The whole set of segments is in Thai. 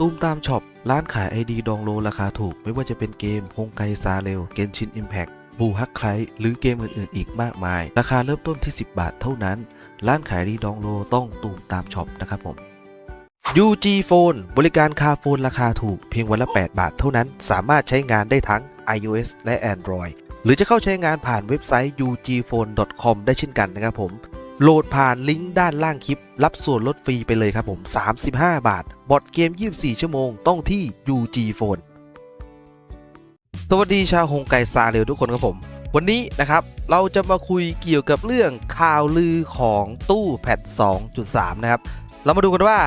ตูมตามช็อป ร้านขาย ID ดองโลราคาถูก ไม่ว่าจะเป็นเกมฮงไกซาเรลเกนชินอิมแพ t บูฮักไคลหรือเกมอื่นๆ อีกมากมาย ราคาเริ่มต้นที่ 10 บาทเท่านั้น ร้านขายดีดองโลต้องตูมตามช็อปนะครับผม UG Phone บริการคาโฟนราคาถูกเพียงวันละ 8 บาทเท่านั้น สามารถใช้งานได้ทั้ง iOS และ Android หรือจะเข้าใช้งานผ่านเว็บไซต์ ugphone.com ได้เช่นกันนะครับผม โหลดผ่านลิงก์ด้านล่างคลิป รับส่วนลดฟรีไปเลยครับผม 35 บาท บอดเกม 24 ชั่วโมง ต้องที่ UG Phone สวัสดีชาวฮงไกซาเร็วทุกคนครับผม วันนี้นะครับ เราจะมาคุยเกี่ยวกับเรื่องข่าวลือของตู้แพท2.3 นะครับ เรามาดูกันว่า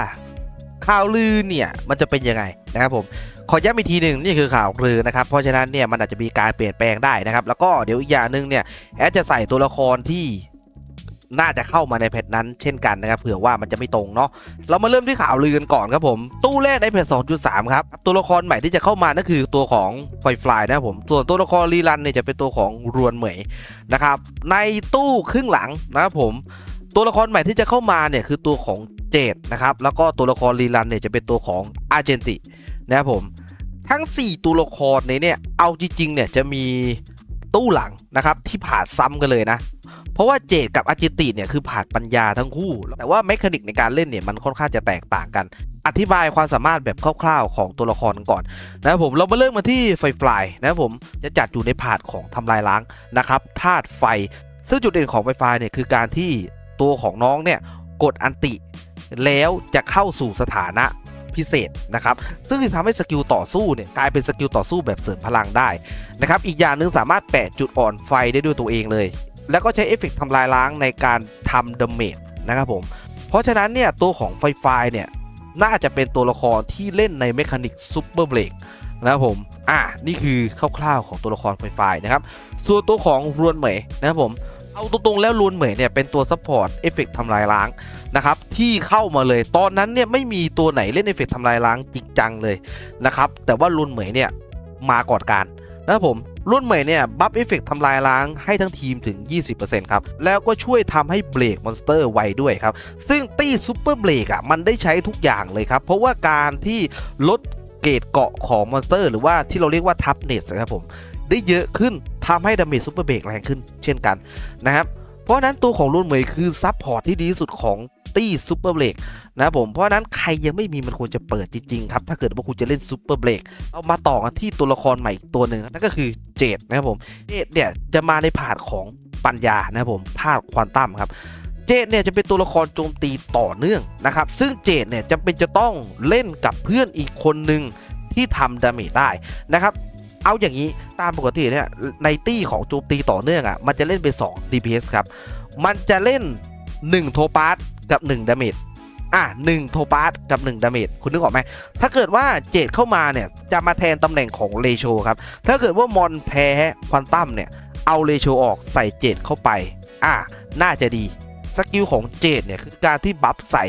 ข่าวลือเนี่ย มันจะเป็นยังไงนะครับผมขอย้ำอีกทีหนึ่งนี่คือข่าวลือนะครับ เพราะฉะนั้นเนี่ยมันอาจจะมีการเปลี่ยนแปลงได้นะครับ แล้วก็เดี๋ยวอีกอย่างหนึ่งเนี่ยแอดจะใส่ตัวละครที่ น่าจะเข้ามาในแพทนั้นเช่นกันนะครับเผื่อว่ามันจะไม่ตรงเนาะเรามาเริ่มที่ข่าวลือกันก่อนครับผม ตู้แรกในแพท2.3 ครับ ตัวละครใหม่ที่จะเข้ามานั่นคือตัวของไฟฟลายนะครับผมส่วนตัวละครรีรันเนี่ยจะเป็นตัวของรวนเหมยนะครับในตู้ครึ่งหลังนะครับผมตัวละครใหม่ที่จะเข้ามาเนี่ยคือตัวของเจดนะครับแล้วก็ตัวละครรีรันเนี่ยจะเป็นตัวของอาร์เจนตินะครับผมทั้ง 4 ตัวละครในเนี่ยเอาจริงๆเนี่ยจะมีตู้หลังนะครับที่ผ่าซ้ำกันเลยนะ ราะว่าเจดกับอาจิติเนี่ยคือผ่านปัญญาทั้งคู่ แต่ว่าเมคานิกในการเล่นเนี่ยมันค่อนข้างจะแตกต่างกัน อธิบายความสามารถแบบคร่าวๆของตัวละครกันก่อนนะครับผมเรามาเริ่มมาที่ไฟฟลายนะครับผมจะจัดอยู่ในผาดของทำลายล้างนะครับธาตุไฟ ซึ่งจุดเด่นของไฟฟลายเนี่ยคือการที่ตัวของน้องเนี่ยกดอันติ แล้วจะเข้าสู่สถานะพิเศษนะครับ ซึ่งจะทำให้สกิลต่อสู้เนี่ยกลายเป็นสกิลต่อสู้แบบเสริมพลังได้นะครับ อีกอย่างหนึ่งสามารถแปะจุดอ่อนไฟได้ด้วยตัวเองเลย แล้วก็ใช้เอฟเฟกต์ทำลายล้างในการทำดาเมจนะครับผม เพราะฉะนั้นเนี่ยตัวของไฟไฟเนี่ยน่าจะเป็นตัวละครที่เล่นในเมคานิกซูเปอร์เบรกนะครับผม อะนี่คือคร่าวๆของตัวละครไฟไฟนะครับ ส่วนตัวของรวนเหมยนะครับผม เอาตรงๆแล้วรวนเหมยเนี่ยเป็นตัวซัพพอร์ตเอฟเฟกต์ทำลายล้างนะครับที่เข้ามาเลย ตอนนั้นเนี่ยไม่มีตัวไหนเล่นเอฟเฟกต์ทำลายล้างจริงจังเลยนะครับ แต่ว่ารวนเหมยเนี่ยมาก่อนการนะครับผม รวนเหมยเนี่ยบัฟเอฟเฟกต์ทำลายล้างให้ทั้งทีมถึง 20%ครับ แล้วก็ช่วยทำให้เบรกมอนสเตอร์ไวด้วยครับ ซึ่งตี้ซูเปอร์เบรกอะมันได้ใช้ทุกอย่างเลยครับ เพราะว่าการที่ลดเกรดเกาะของมอนสเตอร์ หรือว่าที่เราเรียกว่าทับเนสนะครับผมได้เยอะขึ้นทำให้ดาเมจซูเปอร์เบรกแรงขึ้นเช่นกันนะครับเพราะฉะนั้นตัวของรุ่นเหมยคือซับพอร์ตที่ดีที่สุดของ ตี้ซูเปอร์เบรกนะผมเพราะนั้นใครยังไม่มีมันควรจะเปิดจริงๆครับ ถ้าเกิดว่าคุณจะเล่นซูเปอร์เบรกเอามาต่อกันที่ตัวละครใหม่อีกตัวหนึ่งนั่นก็คือเจดนะครับผมเจดเนี่ยจะมาในผ่านของปัญญานะครับผมธาตุควอนตัมครับเจดเนี่ยจะเป็นตัวละครโจมตีต่อเนื่องนะครับ ซึ่งเจดเนี่ยจะเป็นจะต้องเล่นกับเพื่อนอีกคนหนึ่งที่ทำดาเมจได้นะครับ เอาอย่างนี้ตามปกติเนี่ยในตี้ของโจมตีต่อเนื่องอะมันจะเล่นเป็น2 DPS ครับ มันจะเล่น 1 โทปาสกับ1ดาเมจอะ1โทปาสกับ1ดาเมจคุณนึกออกไหมถ้าเกิดว่าเจดเข้ามาเนี่ยจะมาแทนตำแหน่งของเลโชครับ ถ้าเกิดว่ามอนแพ้ควอนตัมเนี่ย เอาเลโชออกใส่เจดเข้าไป อะน่าจะดี สกิลของเจดเนี่ยคือการที่บัฟใส่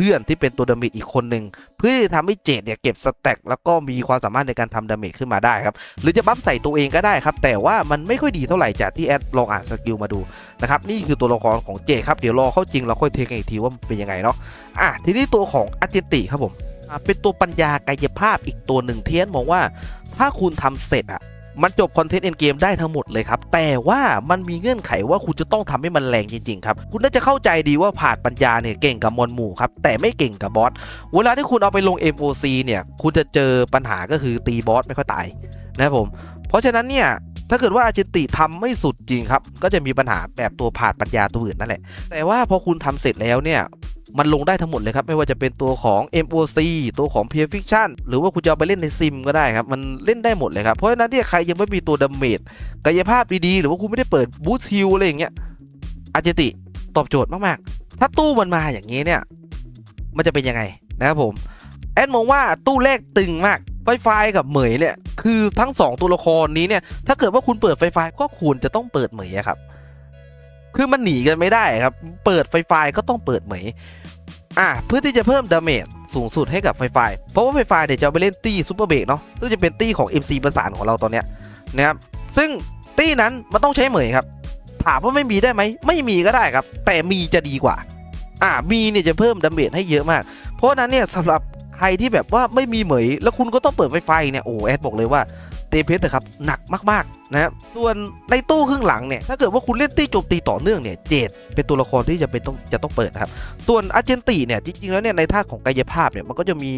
พื่อนที่เป็นตัวดาเมจอีกคนหนึ่งเพื่อทำให้เจดเนี่ยเก็บสแต็กแล้วก็มีความสามารถในการทำดาเมจขึ้นมาได้ครับหรือจะบัฟใส่ตัวเองก็ได้ครับ แต่ว่ามันไม่ค่อยดีเท่าไหร่จากที่แอดลองอ่านสกิลมาดูนะครับนี่คือตัวละครของเจครับเดี๋ยวรอเข้าจริงเราค่อยเทคกันอีกทีว่ามันเป็นยังไงเนาะอะทีนี้ตัวของอาเจนติครับผมเป็นตัวปัญญากายภาพอีกตัวหนึ่งเทียนมองว่าถ้าคุณทำเสร็จอะ มันจบคอนเทนต์เอ็นเกมได้ทั้งหมดเลยครับ แต่ว่ามันมีเงื่อนไขว่าคุณจะต้องทำให้มันแรงจริงๆครับ คุณน่าจะเข้าใจดีว่าผ่านปัญญาเนี่ยเก่งกับมอนหมู่ครับแต่ไม่เก่งกับบอส เวลาที่คุณเอาไปลง MOC เนี่ยคุณจะเจอปัญหาก็คือตีบอสไม่ค่อยตายนะครับผม เพราะฉะนั้นเนี่ยถ้าเกิดว่าอาจิติทำไม่สุดจริงครับ ก็จะมีปัญหาแบบตัวผ่านปัญญาตัวอื่นนั่นแหละ แต่ว่าพอคุณทำเสร็จแล้วเนี่ย มันลงได้ทั้งหมดเลยครับ ไม่ว่าจะเป็นตัวของ MOC ตัวของ p f Fiction หรือว่าคุณจะเอาไปเล่นในซิมก็ได้ครับ มันเล่นได้หมดเลยครับ เพราะฉะนั้นเนี่ใครยังไม่มีตัวดาเมจกายภาพดีๆ หรือว่าคุณไม่ได้เปิดบูสต์ฮิลอะไรอย่างเงี้ยอาจติตอบโจทย์มากๆ ถ้าตู้มันมาอย่างนี้เนี่ย มันจะเป็นยังไงนะครับผม แอดมองว่าตู้แรกตึงมาก ไฟไฟกับเหมยเนี่ย คือทั้งสองตัวละครนี้เนี่ย ถ้าเกิดว่าคุณเปิดไฟไฟก็ควรจะต้องเปิดเหมยครับ คือมันหนีกันไม่ได้ครับ เปิดไฟไฟก็ต้องเปิดเหมยอะเพื่อที่จะเพิ่มดาเมจสูงสุดให้กับไฟไฟเพราะว่าไฟไฟเนี่ยจะไปเล่นตี้ซูเปอร์เบรกเนาะซึ่งจะเป็นตี้ของ MC ประสานของเราตอนเนี้ยนะครับซึ่งตี้นั้นมันต้องใช้เหมยครับ ถามว่าไม่มีได้ไหมไม่มีก็ได้ครับ แต่มีจะดีกว่า อ่ามีเนี่ยจะเพิ่มดาเมจให้เยอะมาก เพราะฉะนั้นเนี่ยสำหรับใครที่แบบว่าไม่มีเหมย แล้วคุณก็ต้องเปิดไฟไฟเนี่ยโอ้แอดบอกเลยว่า เตเพสเถอะครับหนักมากๆนะครับส่วนในตู้ครึ่งหลังเนี่ยถ้าเกิดว่าคุณเล่นตี้โจมตีต่อเนื่องเนี่ยเจดเป็นตัวละครที่จะเป็นต้องจะต้องเปิดนะครับส่วนอาร์เจนติเนี่ยจริงๆแล้วเนี่ยในท่าของกายภาพเนี่ยมันก็จะมี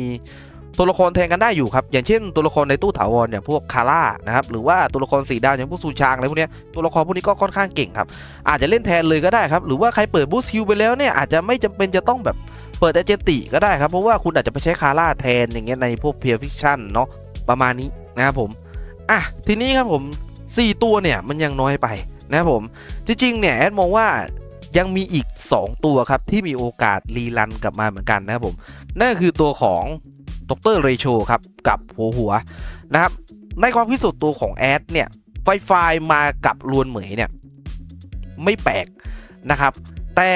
ตัวละครแทนกันได้อยู่ครับ อย่างเช่นตัวละครในตู้ถาวรอย่างพวกคาร่านะครับหรือว่าตัวละครสีดาวอย่างพวกซูชางอะไรพวกเนี้ยตัวละครพวกนี้ก็ค่อนข้างเก่งครับ อาจจะเล่นแทนเลยก็ได้ครับหรือว่าใครเปิดบูสคิวไปแล้วเนี่ยอาจจะไม่จำเป็นจะต้องแบบเปิดอาเจนติก็ได้ครับเพราะว่าคุณอาจจะไปใช้คาร่าแทนอย่างเงี้ยในพวกเพียร์ฟิคชั่นเนาะประมาณนี้นะครับผม อะทีนี้ครับผม 4 ตัวเนี่ยมันยังน้อยไปนะครับผมจริงๆเนี่ยแอดมองว่ายังมีอีก 2 ตัวครับที่มีโอกาสรีรันกลับมาเหมือนกันนะครับผมนั่นคือตัวของดรเรโชครับกับหัวหัวนะครับในความคิดส่วนตัวของแอดเนี่ยไฟไฟมากับลวนเหมยเนี่ยไม่แปลกนะครับ แต่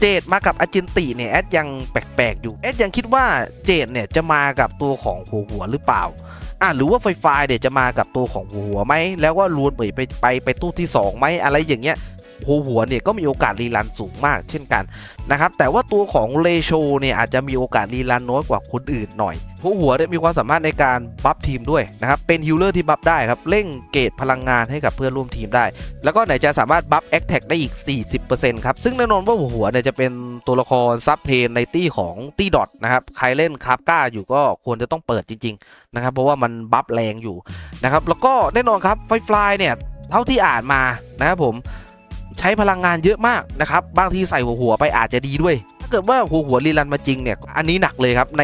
เจดมากับอาจินติเนี่ยแอดยังแปลกๆอยู่แอดยังคิดว่าเจดเนี่ยจะมากับตัวของหัวหัวหรือเปล่า อะหรือว่าไฟฟ้าเดี๋ยวจะมากับตัวของหัวหัวไหมแล้วว่าลวนเบยไปไปไปตู้ที่สองไหมอะไรอย่างเงี้ย หัวหัวเนี่ยก็มีโอกาสรีรันสูงมากเช่นกันนะครับแต่ว่าตัวของเลโชเนี่ยอาจจะมีโอกาสรีรันน้อยกว่าคนอื่นหน่อยหัวหัวเนี่ยมีความสามารถในการบัฟทีมด้วยนะครับเป็นฮิลเลอร์ที่บัฟได้ครับเร่งเกรดพลังงานให้กับเพื่อนร่วมทีมได้ แล้วก็ไหนจะสามารถบัฟแอคแท็กได้อีก 40%ครับซึ่งแน่นอนว่าหัวหัวเนี่ยจะเป็นตัวละครซับเทนในตี้ของตี้ดอทนะครับใครเล่นคาร์ก้าอยู่ก็ควรจะต้องเปิดจริงๆนะครับเพราะว่ามันบัฟแรงอยู่นะครับแล้วก็แน่นอนครับไฟฟลายเนี่ยเท่าที่อ่านมานะครับผม ใช้พลังงานเยอะมากนะครับบางทีใส่หัวหัวไปอาจจะดีด้วย ถ้าเกิดว่าหัวหัวรีรันมาจริงเนี่ย อันนี้หนักเลยครับ ใน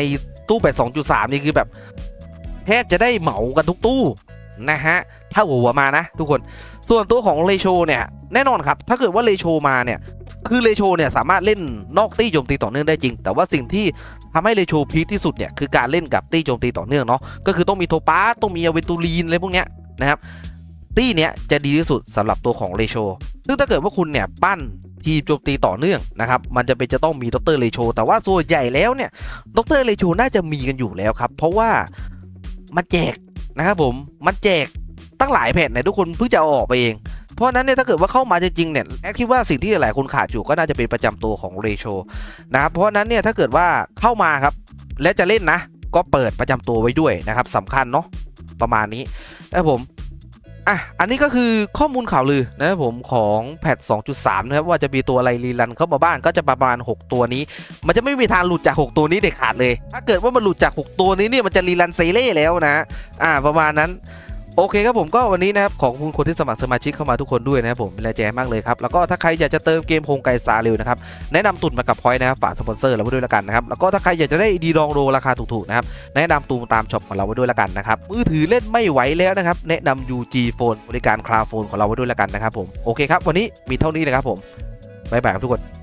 ตู้8 2.3นี่คือแบบแทบจะได้เหมากันทุกตู้นะฮะถ้าหัวหัวมานะ ทุกคนส่วนตัวของเลโชเนี่ยแน่นอนครับ ถ้าเกิดว่าเลโชมาเนี่ยคือเลโชเนี่ยสามารถเล่นนอกตี้โจมตีต่อเนื่องได้จริง แต่ว่าสิ่งที่ทำให้เลโชพีคที่สุดเนี่ยคือการเล่นกับตี้โจมตีต่อเนื่องเนาะก็คือต้องมีโทปาต้องมีอเวตูลีนอะไรพวกเนี้ยนะครับ ตี้เนี้ยจะดีที่สุดสำหรับตัวของเลโชซึ่งถ้าเกิดว่าคุณเนี่ยปั้นทีมโจมตีต่อเนื่องนะครับ มันจะเป็นจะต้องมีดรเลโชแต่ว่าส่วนใหญ่แล้วเนี่ยดรเลโชน่าจะมีกันอยู่แล้วครับ เพราะว่ามันแจกนะครับผม มันแจกตั้งหลายแผ่นเนี่ยทุกคนเพิ่งจะออกไปเอง เพราะนั้นเนี่ยถ้าเกิดว่าเข้ามาจริงๆเนี่ยแอดคิดว่าสิ่งที่หลายคนขาดอยู่ก็น่าจะเป็นประจำตัวของเรโชนะครับ เพราะนั้นเนี่ยถ้าเกิดว่าเข้ามาครับ และจะเล่นนะ ก็เปิดประจำตัวไว้ด้วยนะครับสำคัญเนาะประมาณนี้นะครับผม อะ อันนี้ก็คือข้อมูลข่าวลือนะครับผมของแพท 2.3 นะครับ ว่าจะมีตัวอะไรรีรันเข้ามาบ้างก็จะประมาณ 6 ตัวนี้ มันจะไม่มีทางหลุดจาก 6 ตัวนี้เด็ดขาดเลย ถ้าเกิดว่ามันหลุดจาก 6 ตัวนี้เนี่ยมันจะรีรันเซเล่แล้วนะ อ่าประมาณนั้น โอเคครับผมก็วันนี้นะครับขอบคุณคนที่สมัครสมาชิกเข้ามาทุกคนด้วยนะครับผมเป็นแรงใจมากเลยครับแล้วก็ถ้าใครอยากจะเติมเกมโฮงไกซาเร็วนะครับแนะนำตุนมากับพอยต์นะครับฝากสปอนเซอร์เราไว้ด้วยละกันนะครับแล้วก็ถ้าใครอยากจะได้ดีดองโรราคาถูกๆนะครับแนะนำตูมตามช็อปของเราไว้ด้วยละกันนะครับมือถือเล่นไม่ไหวแล้วนะครับแนะนำ UG Phone บริการคลาวโฟนของเราไว้ด้วยละกันนะครับผมโอเคครับวันนี้มีเท่านี้นะครับผมบ๊ายบายครับทุกคน